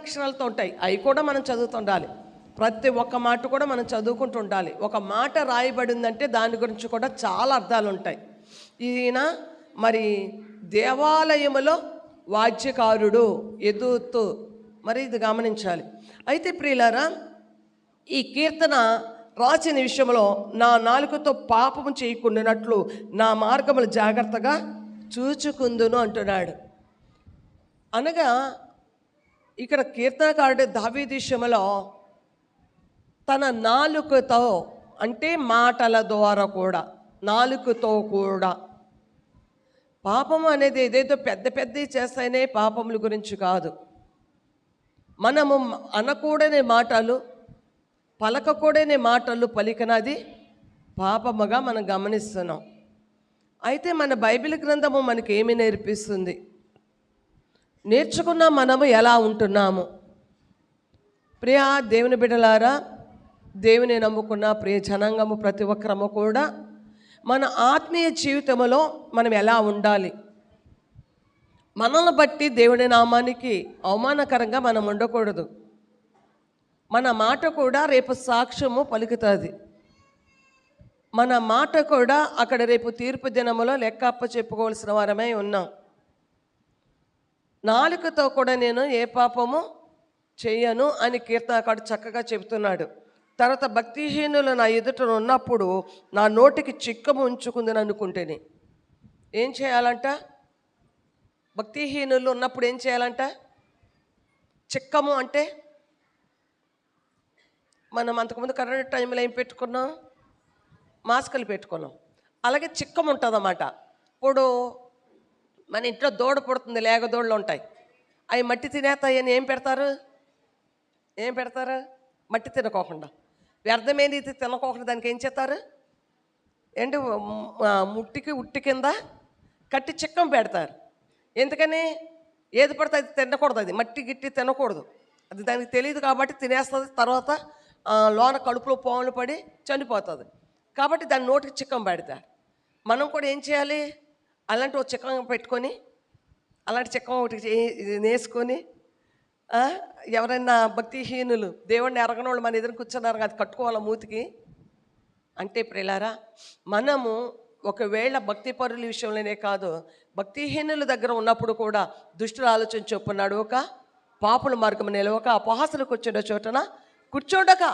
అక్షరాలతో ఉంటాయి. అవి కూడా మనం చదువుతుండాలి. ప్రతి ఒక్క మాట కూడా మనం చదువుకుంటూ ఉండాలి. ఒక మాట రాయబడిందంటే దాని గురించి కూడా చాలా అర్థాలు ఉంటాయి. ఈయన మరి దేవాలయములో వాద్యకారుడు ఎదుతూ మరి ఇది గమనించాలి. అయితే ప్రియులారా ఈ కీర్తన రాసిన విషయంలో నా నాలుకతో పాపము చేయకుండానట్లు నా మార్గములు జాగ్రత్తగా చూచుకుందును అంటున్నాడు. అనగా ఇక్కడ కీర్తనకారుడు దావీదు తన నాలుకతో అంటే మాటల ద్వారా కూడా నాలుకతో కూడా. పాపం అనేది ఏదేదో పెద్ద పెద్దవి చేస్తాయనే పాపముల గురించి కాదు. మనము అనకూడని మాటలు పలకకూడని మాటలు పలికినది పాపముగా మనం గమనిస్తున్నాం. అయితే మన బైబిల్ గ్రంథము మనకి ఏమి నేర్పిస్తుంది? నేర్చుకున్న మనము ఎలా ఉంటున్నాము? ప్రియా దేవుని బిడ్డలారా దేవుని నమ్ముకున్న ప్రియ జనాంగము ప్రతి ఒక్కరము కూడా మన ఆత్మీయ జీవితంలో మనం ఎలా ఉండాలి? మనల్ని బట్టి దేవుని నామానికి అవమానకరంగా మనం ఉండకూడదు. మన మాట కూడా రేపు సాక్ష్యము పలుకుతుంది. మన మాట కూడా అక్కడ రేపు తీర్పు దినములో లెక్క అప్ప చెప్పుకోవాల్సిన వారమై ఉన్నాం. నాలుకతో కూడా నేను ఏ పాపము చేయను అని కీర్తనకాడు చక్కగా చెబుతున్నాడు. తర్వాత భక్తిహీనులు నా ఎదుట ఉన్నప్పుడు నా నోటికి చిక్కము ఉంచుకుందని అనుకుంటేనే. ఏం చేయాలంట? భక్తిహీనులు ఉన్నప్పుడు ఏం చేయాలంట? చిక్కము అంటే మనం అంతకుముందు కరోనా టైంలో ఏం పెట్టుకున్నాం? మాస్కులు పెట్టుకున్నాం. అలాగే చిక్కం ఉంటుందన్నమాట. ఇప్పుడు మన ఇంట్లో దూడ పుడుతుంది లేగ దూడలు ఉంటాయి. అవి మట్టి తినేస్తాయని ఏం పెడతారు? ఏం పెడతారు? మట్టి తినకోకుండా. వ్యర్థమైన రీతి తినకోకుండా? దానికి ఏం చేస్తారు? ఏంటి ముట్టికి ఉట్టి కింద కట్టి చిక్కం పెడతారు. ఎందుకని? ఏది పడితే అది తినకూడదు అది. మట్టి గిట్టి తినకూడదు. అది దానికి తెలియదు కాబట్టి తినేస్తుంది. తర్వాత లోన కడుపులో పాములు పడి చనిపోతుంది. కాబట్టి దాని నోటికి చిక్కం పెడతారు. మనం కూడా ఏం చేయాలి? అలాంటి ఒక చిక్కం పెట్టుకొని అలాంటి చిక్కం ఒకటి నేసుకొని ఎవరైనా భక్తిహీనులు దేవుడిని వాళ్ళు మన ఎదురు కూర్చున్నారు అది కట్టుకోవాలి మూతికి? అంటే ప్రిలారా మనము ఒకవేళ భక్తి పరుల విషయంలోనే కాదు భక్తిహీనుల దగ్గర ఉన్నప్పుడు కూడా దుష్టుల ఆలోచన చొప్పున్నాడు ఒక పాపుల మార్గం నిలవక అపహాసలు కూర్చుండే చోటన కూర్చోడక.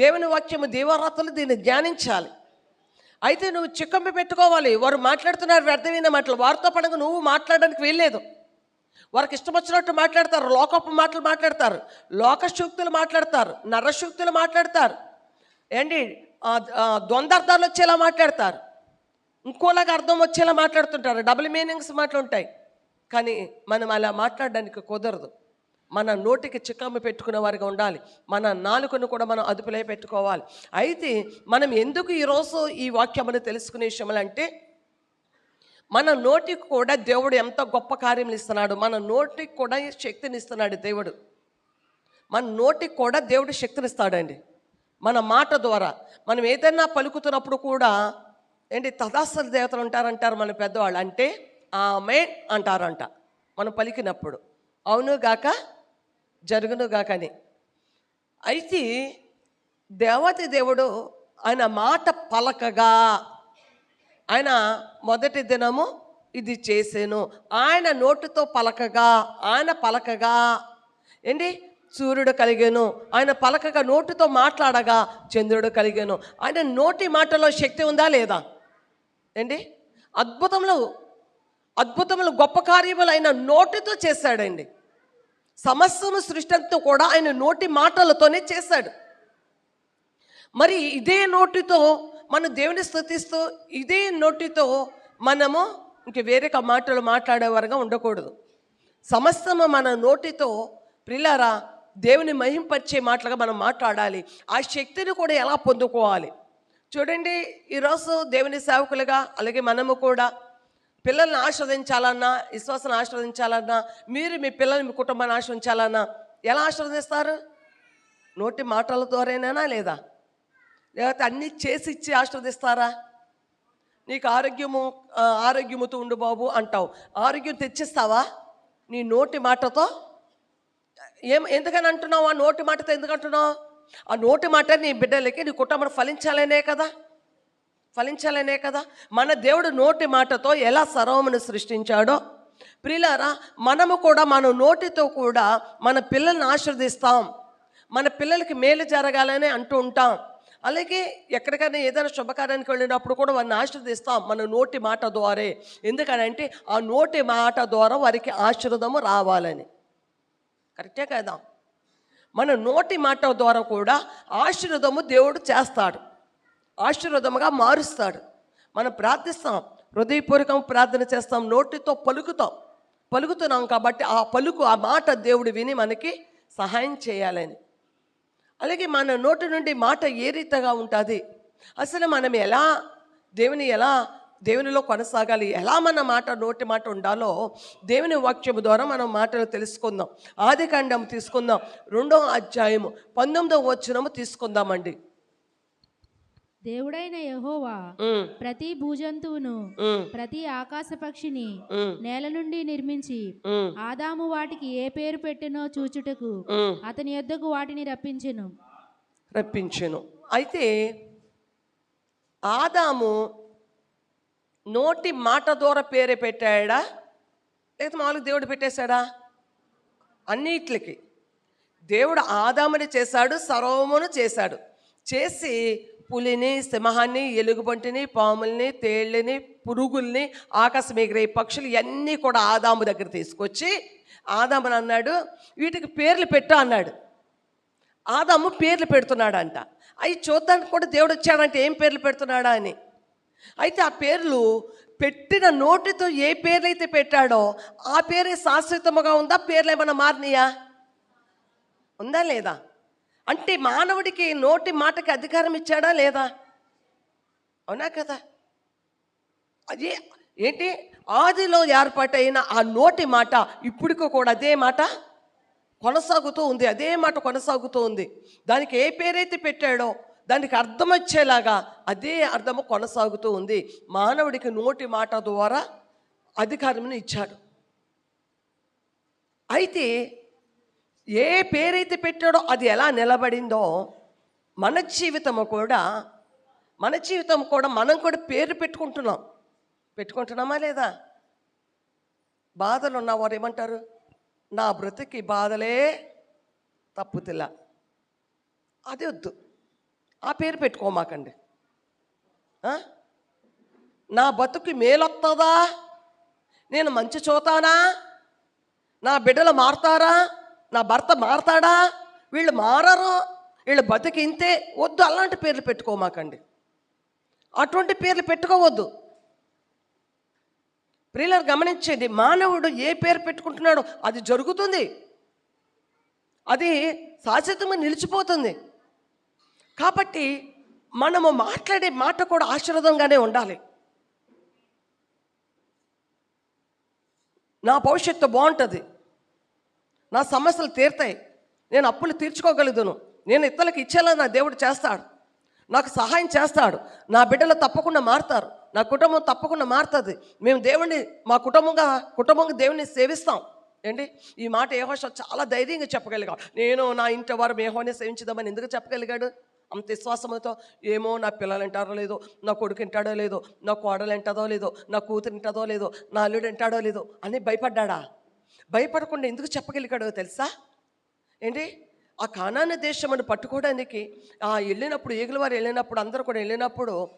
దేవుని వాక్యము దేవరాత్రులు దీన్ని ధ్యానించాలి. అయితే నువ్వు చిక్కంపి పెట్టుకోవాలి. వారు మాట్లాడుతున్నారు వ్యర్థమైన మాటలు? వారితో పడగా నువ్వు మాట్లాడడానికి వీల్లేదు. వారికి ఇష్టం వచ్చినట్టు మాట్లాడతారు లోకపు మాటలు మాట్లాడతారు లోకశూక్తులు మాట్లాడతారు నరశూక్తులు మాట్లాడతారు. ఏంటి? ద్వందార్థాలు వచ్చేలా మాట్లాడతారు. ఇంకోలాగా అర్థం వచ్చేలా మాట్లాడుతుంటారు. డబుల్ మీనింగ్స్ మాటలు ఉంటాయి కానీ మనం అలా మాట్లాడడానికి కుదరదు. మన నోటికి చిక్కమ్మ పెట్టుకునే వారిగా ఉండాలి. మన నాలుకను కూడా మనం అదుపులో పెట్టుకోవాలి. అయితే మనం ఎందుకు ఈరోజు ఈ వాక్యమును తెలుసుకునే విషయములు అంటే మన నోటికి కూడా దేవుడు ఎంత గొప్ప కార్యములు ఇస్తున్నాడు. మన నోటికి కూడా శక్తిని ఇస్తున్నాడు దేవుడు. మన నోటికి కూడా దేవుడు శక్తిని ఇస్తాడండి. మన మాట ద్వారా. మనం ఏదైనా పలుకుతున్నప్పుడు కూడా ఏంటి తదాస్తల దేవతలు ఉంటారంటారు మన పెద్దవాళ్ళు. అంటే ఆమె అంటారంట. మనం పలికినప్పుడు. అవును గాక? జరుగునుగాకని అయితే దేవతి దేవుడు ఆయన మాట పలకగా. ఆయన మొదటి దినము ఇది చేసాను. ఆయన నోటితో పలకగా ఆయన పలకగా. ఏంటి? సూర్యుడు కలిగాను. ఆయన పలకగా నోటితో మాట్లాడగా చంద్రుడు కలిగాను. ఆయన నోటి మాటలో శక్తి ఉందా లేదా? ఏంటి? అద్భుతములు అద్భుతములు గొప్ప కార్యములు ఆయన నోటితో చేశాడండి. సమస్తము సృష్టితో కూడా ఆయన నోటి మాటలతోనే చేశాడు. మరి ఇదే నోటితో మనం దేవుని స్థుతిస్తూ ఇదే నోటితో మనము ఇంక వేరే మాటలు మాట్లాడేవారుగా ఉండకూడదు. సమస్తము మన నోటితో ప్రిలారా దేవుని మహింపరిచే మాటలుగా మనం మాట్లాడాలి. ఆ శక్తిని కూడా ఎలా పొందుకోవాలి? చూడండి ఈరోజు దేవుని సేవకులుగా అలాగే మనము కూడా పిల్లల్ని ఆస్వాదించాలన్నా విశ్వాసం ఆస్వాదించాలన్నా మీరు మీ పిల్లల్ని మీ కుటుంబాన్ని ఆస్వాదించాలన్నా ఎలా ఆస్వాదిస్తారు నోటి మాటల ద్వారానేనా లేదా? లేకపోతే అన్నీ చేసి ఇచ్చి ఆస్వాదిస్తారా నీకు ఆరోగ్యము ఆరోగ్యముతో ఉండు బాబు అంటావు. ఆరోగ్యం తెచ్చిస్తావా? నీ నోటి మాటతో? ఏం ఎందుకని అంటున్నావు? ఆ నోటి మాటతో ఎందుకు అంటున్నావు? ఆ నోటి మాట నీ బిడ్డలకి నీ కుటుంబం ఫలించాలనే కదా. ఫలించాలనే కదా? మన దేవుడు నోటి మాటతో ఎలా సర్వమును సృష్టించాడో? ప్రిలారా మనము కూడా మన నోటితో కూడా మన పిల్లల్ని ఆశీర్దిస్తాం మన పిల్లలకి మేలు జరగాలని అంటూ ఉంటాం. అలాగే ఎక్కడికైనా ఏదైనా శుభకార్యానికి వెళ్ళినప్పుడు కూడా వారిని ఆశీర్దిస్తాం మన నోటి మాట ద్వారే. ఎందుకనంటే ఆ నోటి మాట ద్వారా వారికి ఆశీర్వదము రావాలని. కరెక్టే కదా? మన నోటి మాట ద్వారా కూడా ఆశీర్వదము దేవుడు చేస్తాడు. ఆశీర్వాదముగా మారుస్తాడు. మనం ప్రార్థిస్తాం. హృదయపూర్వకం ప్రార్థన చేస్తాం. నోటితో పలుకుతాం. పలుకుతున్నాం కాబట్టి ఆ పలుకు ఆ మాట దేవుడు విని మనకి సహాయం చేయాలని. అలాగే మన నోటి నుండి మాట ఏ రీతిగా ఉంటుంది? అసలు మనం ఎలా దేవుని ఎలా దేవునిలో కొనసాగాలి? ఎలా మన మాట నోటి మాట ఉండాలో దేవుని వాక్యము ద్వారా మనం మాటలు తెలుసుకుందాం. ఆదికాండం తీసుకుందాం. రెండో అధ్యాయము పంతొమ్మిదవ వచనము తీసుకుందామండి. దేవుడైన యెహోవా ప్రతి భూజంతువును ప్రతి ఆకాశ పక్షిని నేల నుండి నిర్మించి ఆదాము వాటికి ఏ పేరు పెట్టెనో చూచుటకు. అతని యొద్దకు వాటిని రప్పించెను. రప్పించెను. అయితే ఆదాము నోటి మాట ద్వారా పేరే పెట్టాడా? లేదా మామూలుగా దేవుడు పెట్టేశాడా? అన్నిట్లకి. దేవుడు ఆదాముని చేశాడు సర్వమును చేశాడు. చేసి పులిని సింహాన్ని ఎలుగుబంటిని పాముల్ని తేళ్ళని పురుగుల్ని ఆకాశం ఎగిరే పక్షులు ఇవన్నీ కూడా ఆదాము దగ్గర తీసుకొచ్చి ఆదాముని అన్నాడు వీటికి పేర్లు పెట్టు అన్నాడు. ఆదాము పేర్లు పెడుతున్నాడంట. అవి చూద్దానికి కూడా దేవుడు వచ్చాడంటే ఏం పేర్లు పెడుతున్నాడా అని. అయితే ఆ పేర్లు పెట్టిన నోటితో ఏ పేర్లు అయితే పెట్టాడో ఆ పేరే శాశ్వతముగా ఉందా? పేర్లు ఏమైనా మారినాయా? ఉందా లేదా? అంటే మానవుడికి నోటి మాటకి అధికారం ఇచ్చాడా లేదా? అవునా కదా? అదే ఏంటి? ఆదిలో ఏర్పాటైన ఆ నోటి మాట ఇప్పటికీ కూడా అదే మాట కొనసాగుతూ ఉంది. అదే మాట కొనసాగుతూ ఉంది. దానికి ఏ పేరైతే పెట్టాడో దానికి అర్థం వచ్చేలాగా అదే అర్థము కొనసాగుతూ ఉంది. మానవుడికి నోటి మాట ద్వారా అధికారం ఇచ్చాడు. అయితే ఏ పేరైతే పెట్టాడో అది ఎలా నిలబడిందో మన జీవితము కూడా మన జీవితం కూడా మనం కూడా పేరు పెట్టుకుంటున్నాం. పెట్టుకుంటున్నామా లేదా? బాధలు ఉన్నవారు ఏమంటారు? నా బ్రతికి బాధలే తప్పుతిల్ల. అది వద్దు. ఆ పేరు పెట్టుకోమాకండి నా బతుకు మేలొస్తుందా నేను మంచి చూతానా? నా బిడ్డలు మారుతారా? నా భర్త మారతాడా? వీళ్ళు మారరు. వీళ్ళు బతికి ఇంతే. వద్దు అలాంటి పేర్లు పెట్టుకోమాకండి. అటువంటి పేర్లు పెట్టుకోవద్దు. ప్రియులను గమనించేది మానవుడు ఏ పేరు పెట్టుకుంటున్నాడో అది జరుగుతుంది. అది శాశ్వతంగా నిలిచిపోతుంది. కాబట్టి మనము మాట్లాడే మాట కూడా ఆశీర్వాదంగానే ఉండాలి. నా భవిష్యత్తు బాగుంటుంది. నా సమస్యలు తీరుతాయి. నేను అప్పులు తీర్చుకోగలుగుతాను. నేను ఇతరులకు ఇచ్చేలా నా దేవుడు చేస్తాడు. నాకు సహాయం చేస్తాడు. నా బిడ్డలు తప్పకుండా మారుతారు. నా కుటుంబం తప్పకుండా మారుతుంది. మేము దేవుణ్ణి మా కుటుంబంగా కుటుంబంగా దేవుణ్ణి సేవిస్తాం. ఏంటి? ఈ మాట ఏహోష చాలా ధైర్యంగా చెప్పగలిగాడు. నేను నా ఇంటి వారు ఏహోనే సేవించుదామని ఎందుకు చెప్పగలిగాడు? అంత విశ్వాసంతో ఏమో నా పిల్లలు వింటారో లేదో నా కొడుకు వింటాడో లేదో నా కోడలు వింటదో లేదో నా కూతురు వింటదో లేదో నా అల్లుడు వింటాడో లేదో అని భయపడ్డాడా? భయపడకుండా ఎందుకు చెప్పగలిగాడో తెలుసా? ఏంటి? ఆ కానాన దేశమును పట్టుకోవడానికి ఆ వెళ్ళినప్పుడు ఈగుల వారు వెళ్ళినప్పుడు అందరూ కూడా వెళ్ళినప్పుడు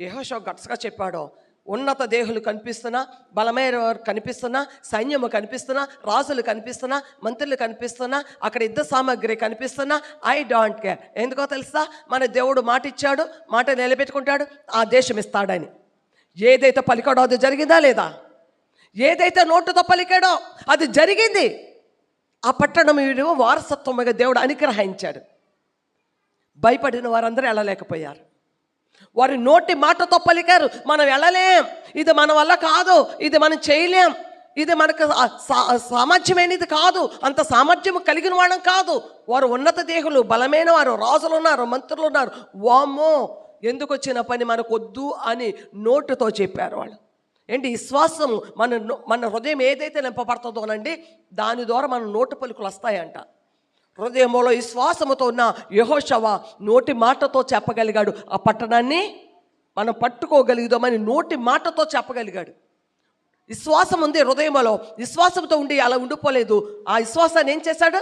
యహోషో గట్స్గా చెప్పాడు ఉన్నత దేహులు కనిపిస్తున్నా బలమైన వారు కనిపిస్తున్నా సైన్యము కనిపిస్తున్నా రాజులు కనిపిస్తున్నా మంత్రులు కనిపిస్తున్నా అక్కడ యుద్ధ సామాగ్రి కనిపిస్తున్నా ఐ డోంట్ కేర్ ఎందుకో తెలుసా? మన దేవుడు మాట ఇచ్చాడు మాట నిలబెట్టుకుంటాడు ఆ దేశం ఇస్తాడని. ఏదైతే పలికాడో అది జరిగిందా లేదా? ఏదైతే నోటుతో పలికాడో అది జరిగింది. ఆ పట్టణం వీడు వారసత్వంగా దేవుడు అనుగ్రహించాడు. భయపడిన వారందరూ వెళ్ళలేకపోయారు. వారి నోటి మాటతో పలికారు మనం వెళ్ళలేం. ఇది మన వల్ల కాదు. ఇది మనం చేయలేం. ఇది మనకు సా- సామర్థ్యమైనది కాదు. అంత సామర్థ్యం కలిగిన వాళ్ళం కాదు. వారు ఉన్నత దేహులు బలమైన వారు రాజులు ఉన్నారు మంత్రులు ఉన్నారు. వామ్మో! ఎందుకు వచ్చిన పని మనకొద్దు అని నోటుతో చెప్పారు వాళ్ళు. ఏంటి విశ్వాసం మన మన హృదయం ఏదైతే నింపబడుతుందోనండి దాని ద్వారా మన నోటి పలుకులు వస్తాయంట. హృదయంలో విశ్వాసముతో ఉన్న యహోషవ నోటి మాటతో చెప్పగలిగాడు. ఆ పట్టణాన్ని మనం పట్టుకోగలుగుదామని నోటి మాటతో చెప్పగలిగాడు. విశ్వాసం ఉంది హృదయంలో విశ్వాసంతో ఉండి అలా ఉండిపోలేదు. ఆ విశ్వాసాన్ని ఏం చేశాడు?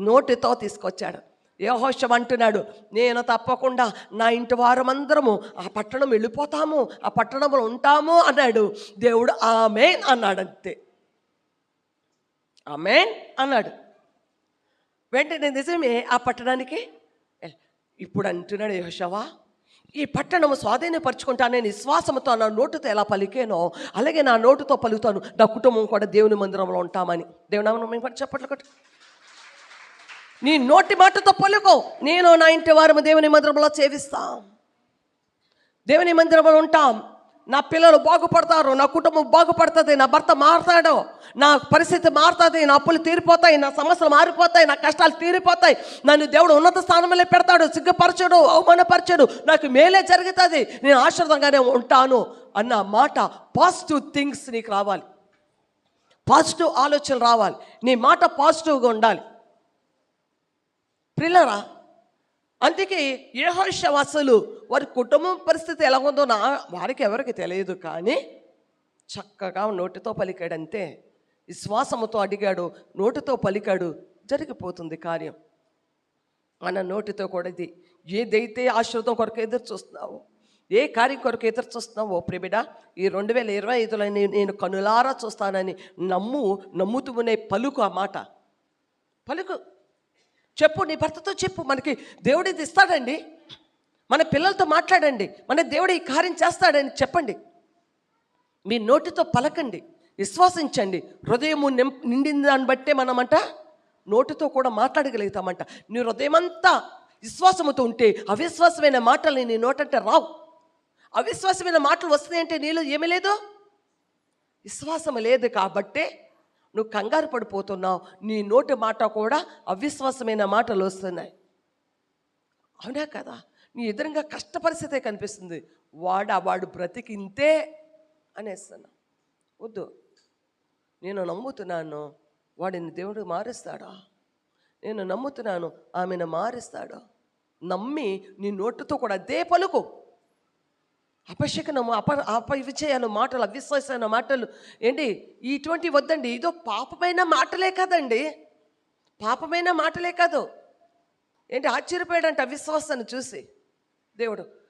నోటితో తీసుకొచ్చాడు. యహోషం అంటున్నాడు నేను తప్పకుండా నా ఇంటి వారమందరము ఆ పట్టణం వెళ్ళిపోతాము ఆ పట్టణంలో ఉంటాము అన్నాడు. దేవుడు ఆమెన్ అన్నాడు అంతే ఆమెన్ అన్నాడు. వెంటనే నిజమే ఆ పట్టణానికి? ఇప్పుడు అంటున్నాడు యహోషవా ఈ పట్టణము స్వాధీనపరచుకుంటానే నేను విశ్వాసంతో నా నోటుతో ఎలా పలికేనో అలాగే నా నోటుతో పలుకుతాను. నా కుటుంబం కూడా దేవుని మందిరంలో ఉంటామని. దేవుని మేము చెప్పట్లు కొట్టు. నీ నోటి మాటతో పలుకో. నేను నా ఇంటి వారము దేవుని మందిరంలో సేవిస్తాం. దేవుని మందిరంలో ఉంటాం. నా పిల్లలు బాగుపడతారు నా కుటుంబం బాగుపడుతుంది నా భర్త మారుతాడు నా పరిస్థితి మారుతుంది నా అప్పులు తీరిపోతాయి నా సమస్యలు మారిపోతాయి నా కష్టాలు తీరిపోతాయి. నన్ను దేవుడు ఉన్నత స్థానంలో పెడతాడు సిగ్గుపరచడు అవమానపరచడు నాకు మేలే జరుగుతుంది నేను ఆశ్రదంగానే ఉంటాను అన్న మాట పాజిటివ్ థింగ్స్ నీకు రావాలి. పాజిటివ్ ఆలోచనలు రావాలి. నీ మాట పాజిటివ్గా ఉండాలి. ప్రిల్లరా అందుకే ఏహోషవాసులు వారి కుటుంబం పరిస్థితి ఎలా ఉందో నా వారికి ఎవరికి తెలియదు కానీ చక్కగా నోటితో పలికాడంతే. విశ్వాసముతో అడిగాడు నోటితో పలికాడు జరిగిపోతుంది కార్యం. మన నోటితో కూడా ఇది ఏదైతే ఆశ్రదం కొరకు ఎదురు చూస్తున్నావో ఏ కార్యం కొరకు ఎదురు చూస్తున్నావో ప్రిబిడ ఈ రెండు వేల ఇరవై ఐదులో నేను నేను కనులారా చూస్తానని నమ్ము నమ్ముతూనే పలుకు ఆ మాట. పలుకు చెప్పు నీ భర్తతో చెప్పు మనకి దేవుడు ఇది ఇస్తాడండి. మన పిల్లలతో మాట్లాడండి మన దేవుడు ఈ కార్యం చేస్తాడని చెప్పండి. మీ నోటితో పలకండి విశ్వసించండి. హృదయము నిం నిండిన దాన్ని బట్టే మనమంట నోటితో కూడా మాట్లాడగలుగుతామంట. నీ హృదయమంతా విశ్వాసముతో ఉంటే అవిశ్వాసమైన మాటలు నీ నోటంటే రావు. అవిశ్వాసమైన మాటలు వస్తున్నాయంటే నీలో ఏమీ లేదు? విశ్వాసం లేదు కాబట్టే నువ్వు కంగారు పడిపోతున్నావు. నీ నోటి మాట కూడా అవిశ్వాసమైన మాటలు వస్తున్నాయి. అవునా కదా? నీ ఎదురుగా కష్ట పరిస్థితే కనిపిస్తుంది. వాడు వాడు బ్రతికింతే అనేస్తున్నా వద్దు. నేను నమ్ముతున్నాను వాడిని దేవుడు మారుస్తాడా? నేను నమ్ముతున్నాను ఆమెను మారుస్తాడు? నమ్మి నీ నోటుతో కూడా అదే పలుకు. అపశకనము అప అపవిచయాలు మాటలు అవిశ్వాసమైన మాటలు. ఏంటి? ఇటువంటి వద్దండి. ఇదో పాపమైన మాటలే కదండి. పాపమైన మాటలే కాదు. ఏంటి? ఆశ్చర్యపోయాడంట అవిశ్వాసాన్ని చూసి. దేవుడు